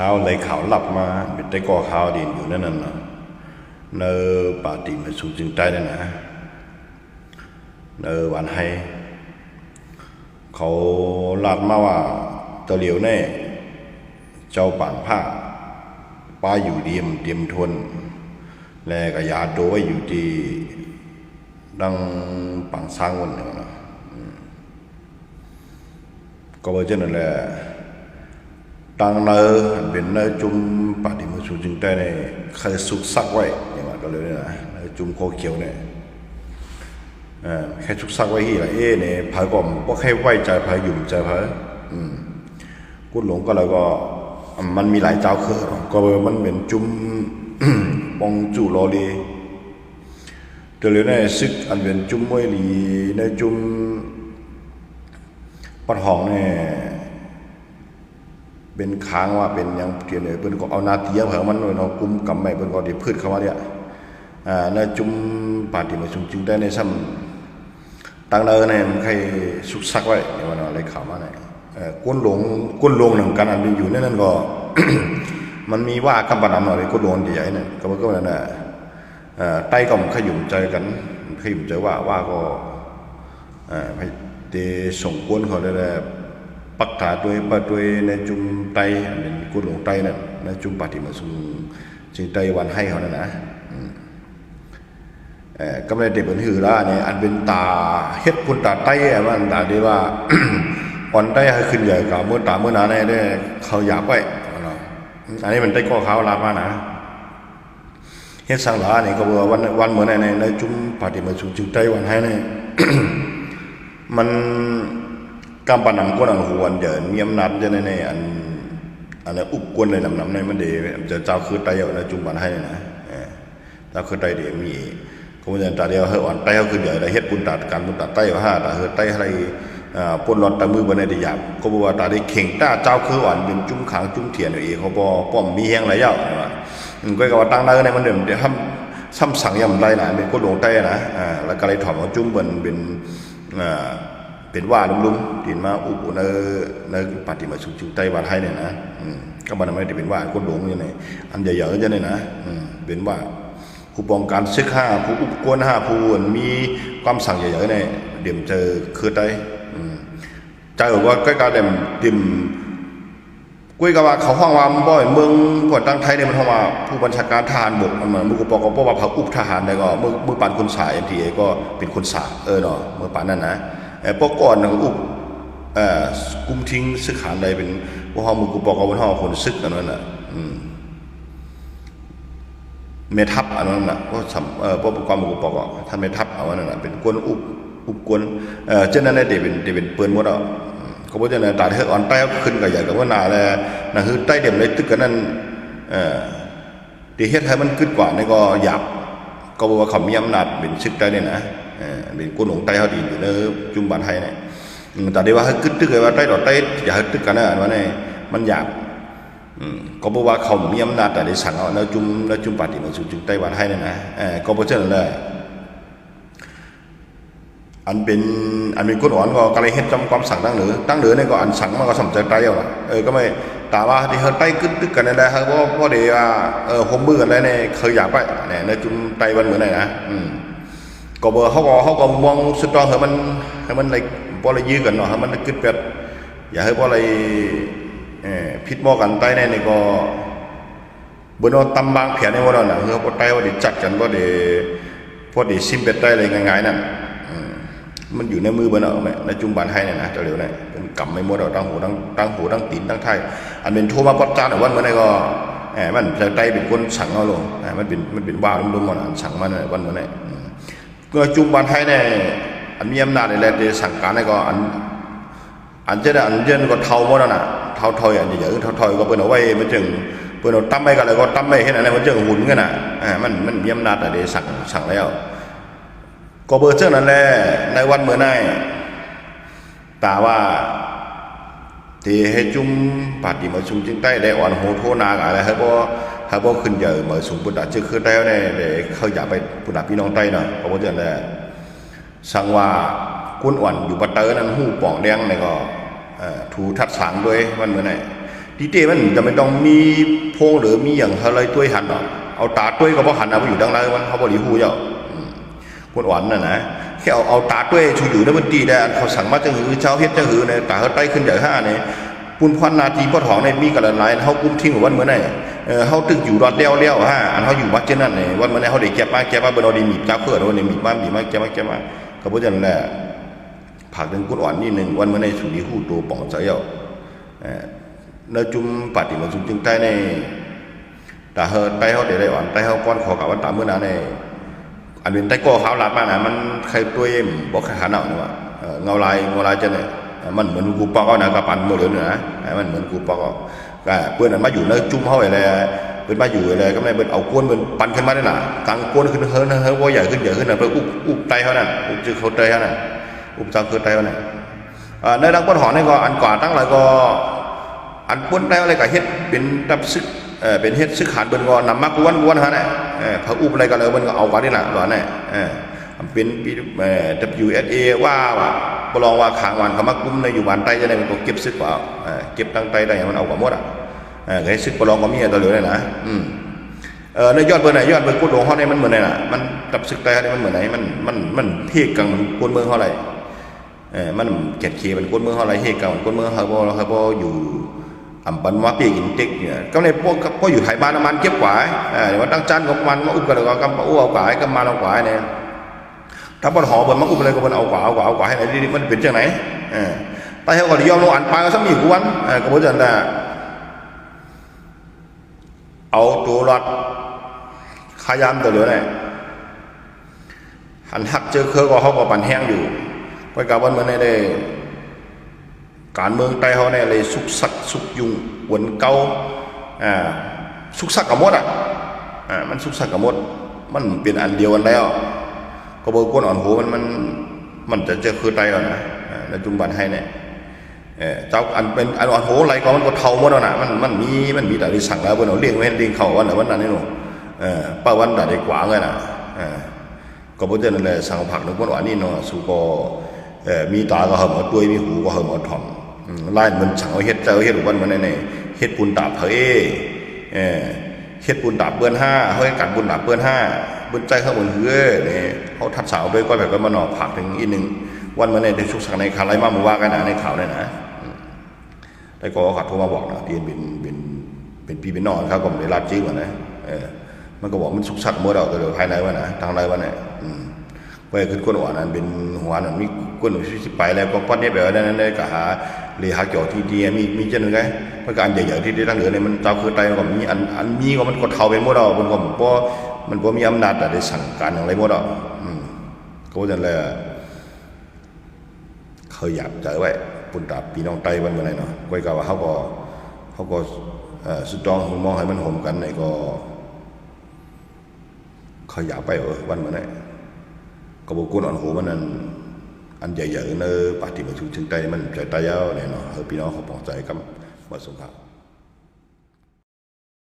ข้าวเลยขาวหลับมาเป็นได้ก่อข้าวดินอยู่นั่นน่ะเนอปาติมาสู่จึงใต้นั่นนะเนอวันให้ เขาลาดมาว่าตะเหลียวแน่ เจ้าป่านผ้าป้าอยู่เดียมเตรียมทน แลกยาโดไว้อยู่ที่ดังปังสร้างวันเนี่ยนะก็ว่าเช่นนั้นแหละ ตังเนอเป็นเนอจุ่มปฏิมาสูจึงได้ในเคยสุกซักไว้อย่างว่าก็เลยนะจุ่มโคเขียวเนี่ยเอแค่สุกซักไว้ที่ละเอ๊ะเนี่ยผายก็แค่ไว้ใจผายหยุ่มใจผายกุดหลงก็แล้วก็ มันมีหลายเจ้าเครือก็มันเป็นจุ่มปองจู่รอดีเดี๋ยวนี้ซึกอันเป็นจุ่มมวยลีในจุ่มปัดหองเนี่ย เป็นค้างว่าเป็นยังเกี่ยวเนี่ยเพิ่นก็เอานาเตียเผามันเนาะกุมกำไม่เพิ่นก็ได้พืชเข้ามาเนี่ยอ่าในจุ่มปาติมาชุมจึงได้ในซ้ำตังเนอเนี่ยมันใครสุกซักไว้เนี่ยว่าเนาะอะไรข่าวมาเนี่ยเอ่อก้นหลงก้นหลงหนึ่งกันอันเป็นอยู่ในนั้นก็ มันมีว่ากำปนำหน่อยก็โดนใหญ่เนี่ยก็มันก็นั่นแหละเอ่อใต้ก็ขยุ่มใจกันขยุ่มใจว่าว่าก็เอ่อไปเตส่งกวนเขาได้แหละ ปักถาตัวปะตัวในจุมไตอันเป็นกุหลงไตนั่นในจุมปฏิมาสุงจึงไตวันให้เขานั่นนะเออก็ไม่ได้เด็กเหมือนหือละเนี่ยอันเป็นตาเฮ็ดคุณตาไตอะมันตาดีว่าอ่อนไตให้ขึ้นใหญ่กับเมื่อตาเมื่อนาเนี่ยได้เขาอยากไว้อันนี้มันได้ข้อเขาลาบมานะเฮ็ดสังหลานี่ก็ว่าวันวันเหมือนในในจุ่มปฏิมาสุจึงไตวันให้นี่มันกำปนำกวนอันหวนเนมีอำนาจจะในในอันอันนั้นอุบกวนเลยมัน กำปนังก้นอันหวนเด่นเงียบนับจะแน่ๆอันอะไรอุบกวนเลยนำนำในมันเดีจะเจ้าคือไตเอาในจุ่มบันให้นะเออเจ้าคือไตเดี๋ยมีก็มันจะตาเดียวเฮาอ่อนไตเฮาคือเดี๋ยวได้เฮ็ดบุญตัดการบุญตัดไตว่าห้าตาเฮอไตอะไรอ่าปนหลอดตะมือบ่ได้ได้หยาบก็บอกว่าตาได้เข่งต้าเจ้าคืออ่อนเป็นจุ่มขางจุ่มเทียนอยู่อีเขาบ่ป้อมมีแฮงหลายอย่างว่ามันก็ว่าตั้งได้ในมันเดิมเดี๋ยวทำซ้ำสั่งยำไรหนะเป็นคนหลวงไตนะอ่าแล้วก็เลยถอดเอาจุ่มบิ่นเป็นอ่า เป็นว่าลุมๆดินมาอุปในในปฏิมาสุจุไต้หวันให้เนี่ยนะก็มันไม่ได้เป็นว่าคนหลงอย่างนี้อันใหญ่ๆจะเนี่ยนะเป็นว่าผู้ปองการซึกห้าผู้อุปกวนห้าผู้มีความสั่งใหญ่ๆเนี่ยเดี๋ยวเจอคือไต้อืมใจบอกว่าใกล้ๆเดี๋ยวดิมกุ้ยก็ว่าเขาห้องว่าบ่อยเมืองก่อนตั้งไทยเนี่ยมันห้องว่าผู้บัญชาการทหารบกมันเหมือนมือกูปอกก็ว่าเขาอุปทหารได้ก็เมือมือปานคนสาย MTA ก็เป็นคนสายเออเนาะเมื่อปานนั่นนะ ปกก่อนนะอุบเอ่อกุมทิ้งซึกหานใดเป็นพวกเฮามือกูปอกเอาบนเฮาคนซึกอันนั้นน่ะอืมเมทัพอันนั้นน่ะเพราะเอ่อพวกความมือกูปอกอะท่าเมทัพเอาอันนั้นน่ะเป็นกวนอุบอุบกวนเอ่อเจ้านั้นได้เป็นได้เป็นเปิ้นหมดอะเขาบอกจะเนี่ยตาเฮออนใต้ขึ้นก็ใหญ่กับว่านาแลนะคือใต้เด่มเลยตึกกันนั้นเอ่อที่เฮ็ดให้มันขึ้นกว่านี่ก็อยาก ก็บอกว่าเขามีอำนาจเป็นซึกได้เนี่ยนะเออเป็นคนของไต้เขาดีอยู่ในจุ่มบานไทยเนี่ยแต่เดี๋ยวว่าให้กึดตึกเลยว่าไต้ดอกไต้อย่าให้ตึกกันนะว่าเนี่ยมันอยากอืมก็บอกว่าเขามีอำนาจแต่ได้สั่งเอาในจุ่มในจุ่มปาฏิมันสู่จุ่มไต้หวันไทยเนี่ยนะเออก็เพราะฉะนั้นแหละอันเป็นอันเป็นคนอ่อนก็ก็เลยเฮ็ดจำความสั่งตั้งเหนือตั้งเหนือเนี่ยก็อันสั่งมาก็สมใจไต้เอาเออก็ไม่ ตาว่าที่เฮาไต้กึดตึกกันนั่นแหละครับเพราพราเดี๋ยว่าเออผมมือกันแล้วเนี่ยเคยอยากไปเนี่ยในจุ่มไต้วันเหมือนไหนนะอืมก็บ่เขาก็เขาก็มองสุดตองให้มันให้มันในบ่ละยื้อกันเนาะให้มันกึดเป็ดอย่าให้บ่อะไรเอ่อผิดหม้อกันใต้ในนี่ก็บ่เนาะตำบางแผนในบ่เนาะน่ะคือเขาบ่ใต้ว่าได้จัดกันบ่ได้พอได้ซิมเป็ดใต้อะไรง่ายๆนั่น มันอยู่ในมือบ่เนาะแม่ในจุมบานให้เนี่ยนะเร็วเนี่ยเป็นกำไม่หมดเอาตั้งหูตั้งตั้งหูตั้งตีนตั้งไทยอันเป็นโทรมาปัดจานวันมื้อนี้ก็แหมมันจะใต้เป็นคนสั่งเอาลงแหมมันเป็นมันเป็นว่าลุมๆมันสั่งมันวันมื้อนี้ก็จุมบันไทยเนี่ยอันมีอำนาจในแหละที่สั่งการในก็อันอันเจนะอันเจนก็เท่าหมดแล้วน่ะเท่าถอยอันใหญ่ๆเท่าถอยก็เปิ้นเอาไว้มันจึงเปิ้นเอาตั้มไปกันแล้วก็ตั้มไปเฮ็ดอะไรมันจึงหุ่นกันน่ะอ่ามันมันมีอำนาจแต่ได้สั่งสั่งแล้ว ก็เบอร์เจ้านั้นแหละในวันเมื่อไหร่ตาว่าที่ให้จุมปาฏิมาชุมจึงใต้ได้อ่อนโหโทนาอะไรให้บ่ให้บ่ขึ้นเยอะเหมือนสูงปุตตะจึงคือได้เนี่ยได้เขาอยากไปปุตตะพี่น้องใต้เนาะเพราะว่าเจ้านั้นแหละสังว่ากุนอ่อนอยู่ปะเตอร์นั้นหู้ป่องแดงนี่ก็เอ่อถูทัดสางด้วยมันเหมือนไหนดีเต้มันจะไม่ต้องมีโพงหรือมีอย่างอะไรตัวยหันหรอกเอาตาตัวยก็บ่หันนะมันอยู่ดังไรมันเขาบ่หลีหูเจ้าอืม คนอ่อนน่ะนะแค่เอาเอาตาตัวยชูอยู่ในบันตีได้อันเขาสั่งมาจังหือเช้าเฮ็ดจังหือเนี่ยตาเขาไต้ขึ้นใหญ่ห้าเนี่ยปุนพันนาทีพ่อถองเนี่ยมีกันหลายเฮากุ้มทิ้งวันเมื่อไหนเออเฮาตึกอยู่รอดเลี้ยวเลี้ยวฮะอันเฮาอยู่วัดเจนั่นเนี่ยวันเมื่อไหนเฮาได้แก็บมาแก็บมาเบิ่นอดีมีบจ้าเพื่อนเอาเนี่ยมีบมามีบมาแก็บมาแก็บมาก็บ่จังแหละผักหนึ่งกุดอ่อนนี่หนึ่งวันเมื่อในสุริหูตัวป่องใจเอาเอ่อเนื้อจุ่มปัดที่มันจุ่มจึงใต้ในแต่เฮอใต้เขาเดี๋ยวได้อ่อนใต้เขาก้อนขอกับว่าตามเมื่อนั้นใน อันเป็นใต้ก้อขาวหลับมานะมันใครตัวเอ็มบอกใครหาหนาวนี่ว่าเอ่อเงาลายเงาลายจะเนี่ยมันเหมือนกูปอกนะกับปันมือเหลือนะเอ่อมันเหมือนกูปอกเอาก็เพื่อนมันมาอยู่เนื้อจุ่มเข้าไปเลยเป็นมาอยู่เลยก็ไม่เป็นเอาก้นเป็นปันขึ้นมาได้หน่ะตังก้นขึ้นเฮิร์นเฮิร์นว่าใหญ่ขึ้นใหญ่ขึ้นนะเพื่ออุบอุบไตเขานั่นอุบจือเขาไตเขานั่นอุปจักคือไตเนี่ยอ่าในดังป้นหอนี่ก็อันก่อนตั้งหลายก็อันป้นไต้อะไรก็เฮ็ดเป็นดับซึกเออเป็นเฮ็ดซึกขานเบิ่นก็นำมากวนวนฮะเนี่ย พระอุปอะไรก็เลยเบิ่นก็เอากว่านี่ล่ะหลอนเนี่ยเออมันเป็นปีเอ่อ WSA ว่าว่าบลองว่าขางวันเขามากุ้มในอยู่บ้านใต้จะได้มันก็เก็บซึกว่าเออเก็บตั้งใต้ได้มันเอากว่าหมดอะเออก็ให้ซึกบลองก็มีตัวเหลือเลยนะอืมเออในยอดเบอร์ไหนยอดเบอร์กุดหลวงเขาเนี่ยมันเหมือนไหนน่ะมันดับซึกใต้เขาเนี่ยมันเหมือนไหนมันมันมันเท่กังมันกวนเมืองเขาไรเออมันเก็ดเคมันก้นเมืองเฮาไรเฮเก่ามันก้นเมืองเฮาบ่เฮาบ่อยู่ อำปันว่าเปียกินต็กเนี่ยก็ในพวกก็อยู่ไทยบ้านน้ำมันเก็บกว่าเออว่าตั้งจานของมันมาอุบกันแล้วก็กำอู้เอากว่าก็มาเอากว่าเนี่ยถ้าบ่หอบ่มาอุบอะไรก็บ่เอากว่าเอากว่าเอากว่าให้ไหนนี่มันเป็นจังไหนเออแต่เฮาก็ยอมลงอันปลายก็ซ้ำอีกวันเออก็บ่จังได๋เอาตัวรอดขยามตัวเหลือเนี่ยหันหักเจอเครือก็เขาก็ปันแห้งอยู่ไปกับวันเมื่อในได้ การเมืองไต้เขาเนี่ยเลยสุกสักสุกยุงหวนเกาอ่าสุกสักกับมดอะอ่ามันสุกสักกับมด มันเป็นอันเดียวกันแล้วก็บอกก้นอ่อนหูมันมันมันจะเจอคือไตแล้วนะในจุมบันให้เนี่ยเออเจ้าอันเป็นอันอ่อนหูอะไรก็มันก็เท่าหมดแล้วนะมันมันมีมันมีแต่ที่สั่งแล้วเพื่อนเอาเลี้ยงไว้ให้เลี้ยงเขาวันไหนวันนั้นนี่หนูเออป้าวันแต่ได้กว่าเลยนะเออก็บ่เจนั่นแหละสั่งผักนึกว่าอันนี้เนาะสู่ก็เออมีตาก็เหิมเอาตัวยมีหูก็เหิมเอาถ่อม อืมลายมันเอาเฮ็ดเจ้าเฮ็ดวันมันในเฮ็ดปุนตาบเผยเออเฮ็ดปุนตาบเปิ้นห้าเฮ้ยกัดปุนตาบเปิ้นห้าเปิ้นใจเขาบนเฮือนี่ยเขาทัดสาวด้วยก้อยแบบก็มาหนอผักถึงอีกหนึงวันมันในได้สุกสักในคาไรมามาว่ากันนะในข่าวเลยนะอืมแต่ก็เขาโทรมาบอกนะที่เป็นเป็นเป็นพี่เป็นน้องเขาก็ไม่ได้รับจริงว่านะเออมันก็บอกมันสุกสักเมื่อเราตัวเดียวภายในวันนะทางไรวันเนี่ยอืมไปขึ้นก้นหัวนั้นเป็นหัวนั้นมีก้นหัวสิไปแล้วก็ป้อนเนี่ยแบบนั้นนั่นก็หา เลยหาเกี่ยวที่ดีมีมีเช่นไงมันก็อันใหญ่ๆที่ได้ตั้งเหลือเนี่ยมันเจ้าคือไตก็มีอันอันมีก็มันก็เท่าเป็นหมดเรามันก็บ่มันบ่มีอำนาจแต่ได้สั่งการอย่างไรหมดเราอืมก็จะเลยเคยอยากเจอไว้ปุ่นตาปีน้องไตวันเมื่อไหร่เนาะไว้ก็ว่าเขาก็เขาก็เอ่อสุดจองมองให้มันห่มกันในก็เขาอยากไปเออวันมันเนี่ก็บอกกุนอ่อนหูมันนั่น อันใหญ่ๆเนอปฏิบัติถึงใจมันใจตายาวเนี่ยเนาะเออพี่น้องเขาปอบใจกับมาสงครา